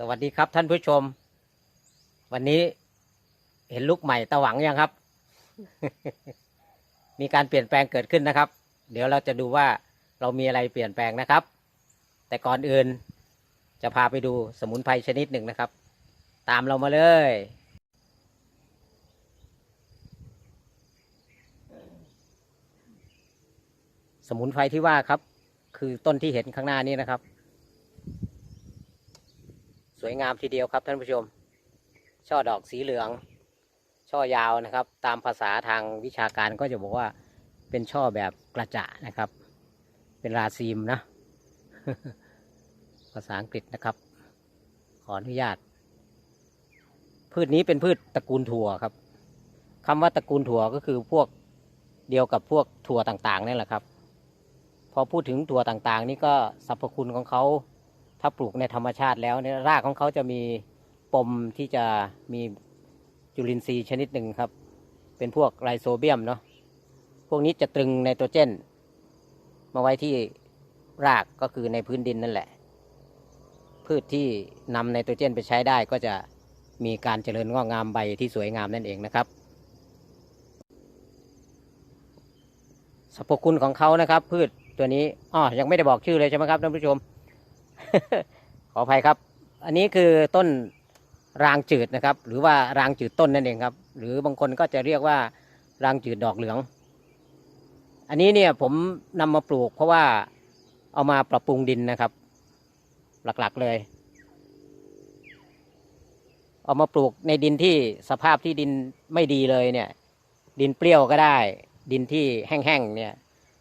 สวัสดีครับท่านผู้ชม วันนี้เห็นลุกใหม่ตะหวังยังครับ มีการเปลี่ยนแปลงเกิดขึ้นนะครับ เดี๋ยวเราจะดูว่าเรามีอะไรเปลี่ยนแปลงนะครับ แต่ก่อนอื่นจะพาไปดูสมุนไพรชนิดหนึ่งนะครับ ตามเรามาเลย สมุนไพรที่ว่าครับ คือต้นที่เห็นข้างหน้านี้นะครับ สวยงามทีเดียวครับท่านผู้ชม ช่อดอกสีเหลือง ช่อยาวนะครับ ตามภาษาทางวิชาการก็จะบอกว่าเป็นช่อแบบกระจะนะครับ เป็นราซีมนะ ภาษาอังกฤษนะครับ ขออนุญาต พืชนี้เป็นพืชตระกูลถั่วครับคำว่าตระกูลถั่วก็คือพวกเดียวกับพวกถั่วต่างๆนี่แหละครับ พอพูดถึงถั่วต่างๆ นี่ก็สรรพคุณของเขา ถ้าปลูกในธรรมชาติแล้วเนี่ยรากของเขาจะมีปมที่จะมีจุลินทรีย์ชนิดหนึ่งครับ เป็นพวกไรโซเบียมเนาะพวกนี้จะตรึงไนโตรเจน มาไว้ที่รากก็คือในพื้นดินนั่นแหละ พืชที่นำไนโตรเจนไปใช้ได้ก็จะมีการเจริญงอกงามใบที่สวยงามนั่นเองนะครับสรรพคุณของเขานะครับ พืชตัวนี้อ๋อยังไม่ได้บอกชื่อเลยใช่ไหมครับท่านผู้ชม ขออภัยครับ อันนี้คือต้นรางจืดนะครับ หรือว่ารางจืดต้นนั่นเองครับ หรือบางคนก็จะเรียกว่ารางจืดดอกเหลือง อันนี้เนี่ยผมนำมาปลูกเพราะว่าเอามาปรับปรุงดินนะครับ หลักๆเลย เอามาปลูกในดินที่สภาพที่ดินไม่ดีเลยเนี่ย ดินเปรี้ยวก็ได้ ดินที่แห้งๆเนี่ย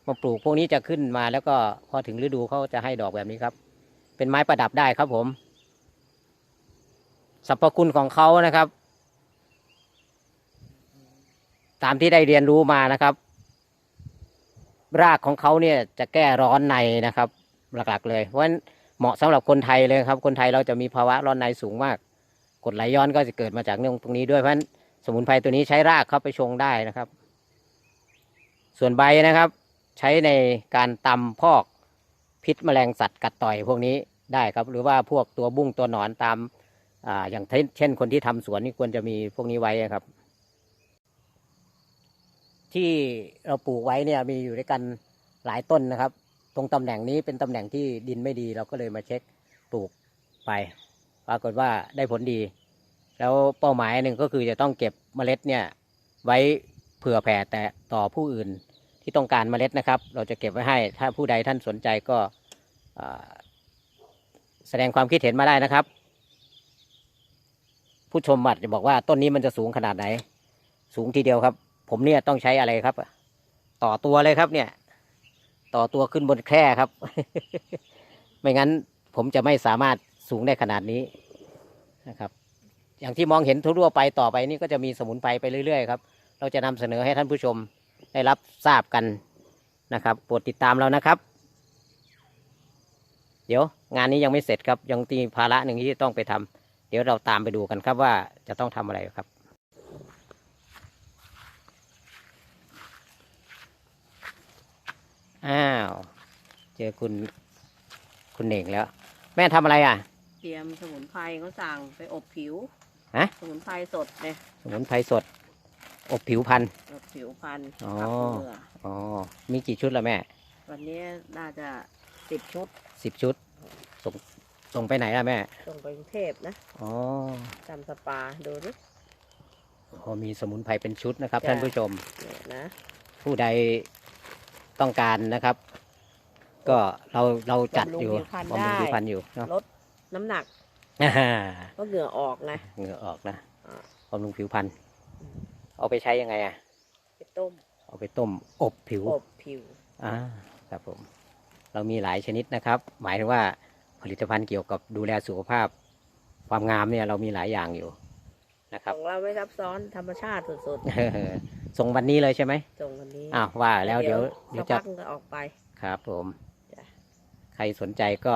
มาปลูกพวกนี้จะขึ้นมาแล้วก็พอถึงฤดูเขาจะให้ดอกแบบนี้ครับ เป็นไม้ประดับได้ครับผมสรรพคุณของเขานะครับ ตามที่ได้เรียนรู้มานะครับ รากของเขาเนี่ยจะแก้ร้อนในนะครับ หลักๆ เลยเพราะฉะนั้นเหมาะสำหรับคนไทยเลยครับ คนไทยเราจะมีภาวะร้อนในสูงมากกดไหลย้อนก็จะเกิดมาจากเรื่องตรงนี้ด้วยเพราะฉะนั้นสมุนไพรตัวนี้ใช้รากเข้าไปชงได้นะครับ ส่วนใบนะครับ ใช้ในการตำพอก พิษแมลงสัตว์กัดต่อยพวกนี้ได้ครับ หรือว่าพวกตัวบุ้งตัวหนอนตามอ่าอย่างเช่นคนที่ทำสวนนี่ควรจะมีพวกนี้ไว้ครับ ที่เราปลูกไว้เนี่ยมีอยู่ด้วยกันหลายต้นนะครับ ตรงตำแหน่งนี้เป็นตำแหน่งที่ดินไม่ดี เราก็เลยมาเช็คปลูกไปปรากฏว่าได้ผลดี แล้วเป้าหมายหนึ่งก็คือจะต้องเก็บเมล็ดเนี่ยไว้เผื่อแผ่แต่ต่อผู้อื่น ที่ต้องการเมล็ดนะครับ เราจะเก็บไว้ให้ ถ้าผู้ใดท่านสนใจก็แสดงความคิดเห็นมาได้นะครับ ผู้ชมอาจจะบอกว่าต้นนี้มันจะสูงขนาดไหน สูงทีเดียวครับ ผมเนี่ยต้องใช้อะไรครับ ต่อตัวเลยครับเนี่ย ต่อตัวขึ้นบนแคร่ครับ ไม่งั้นผมจะไม่สามารถสูงได้ขนาดนี้นะครับ อย่างที่มองเห็นทั่วไปต่อไปนี่ก็จะมีสมุนไพรไปเรื่อยๆครับ เราจะนำเสนอให้ท่านผู้ชม ได้รับทราบกันนะครับโปรดติดตามเรานะครับ เดี๋ยวงานนี้ยังไม่เสร็จครับยังมีภาระหนึ่งที่ต้องไปทำเดี๋ยวเราตามไปดูกันครับว่าจะต้องทำอะไรครับอ้าวเจอคุณคุณเหน่งแล้ว แม่ทำอะไรอะ เตรียมสมุนไพรเขาสั่งไปอบผิวฮะสมุนไพรสดเนี่ยสมุนไพรสด อบผิวพันธุ์อบผิวพันธุ์อ๋อขับเหงื่ออ๋อ มีกี่ชุดละแม่วันนี้น่าจะสิบชุดสิบชุด ส่งส่งไปไหนล่ะแม่ ส่งไปกรุงเทพนะอ๋อจำสปาดูดิพอมีสมุนไพรเป็นชุดนะครับจ้ะท่านผู้ชม เนี่ยนะ ผู้ใดต้องการนะครับ ก็เราเราจัดอยู่บำรุงผิวพรรณอยู่เนาะลดน้ำหนักอ่าก็เหงื่อออกไง เหงื่อออกนะอ่า บำรุงผิวพรรณ เอาไปใช้ยังไงอะ ไปต้ม เอาไปต้มอบผิว อบผิว อ่า ครับผม เรามีหลายชนิดนะครับ หมายถึงว่าผลิตภัณฑ์เกี่ยวกับดูแลสุขภาพ ความงามเนี่ยเรามีหลายอย่างอยู่นะคขรับองเราไม่ซับซ้อนธรรมชาติสุดส่งวันนี้เลยใช่ไหมๆ ส่งวันนี้อ้าวว่าแล้วเดี๋ยวเดี๋ยวสัจะกพักก็ออกไป ครับผม จ้ะ ใครสนใจก็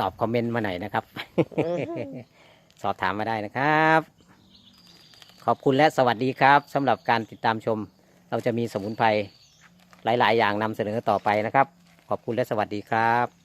ตอบคอมเมนต์มาหน่อยนะครับ อืม สอบถามมาได้นะครับ ขอบคุณและสวัสดีครับสำหรับการติดตามชม เราจะมีสมุนไพรหลาย ๆ อย่างนำเสนอต่อไปนะครับ ขอบคุณและสวัสดีครับ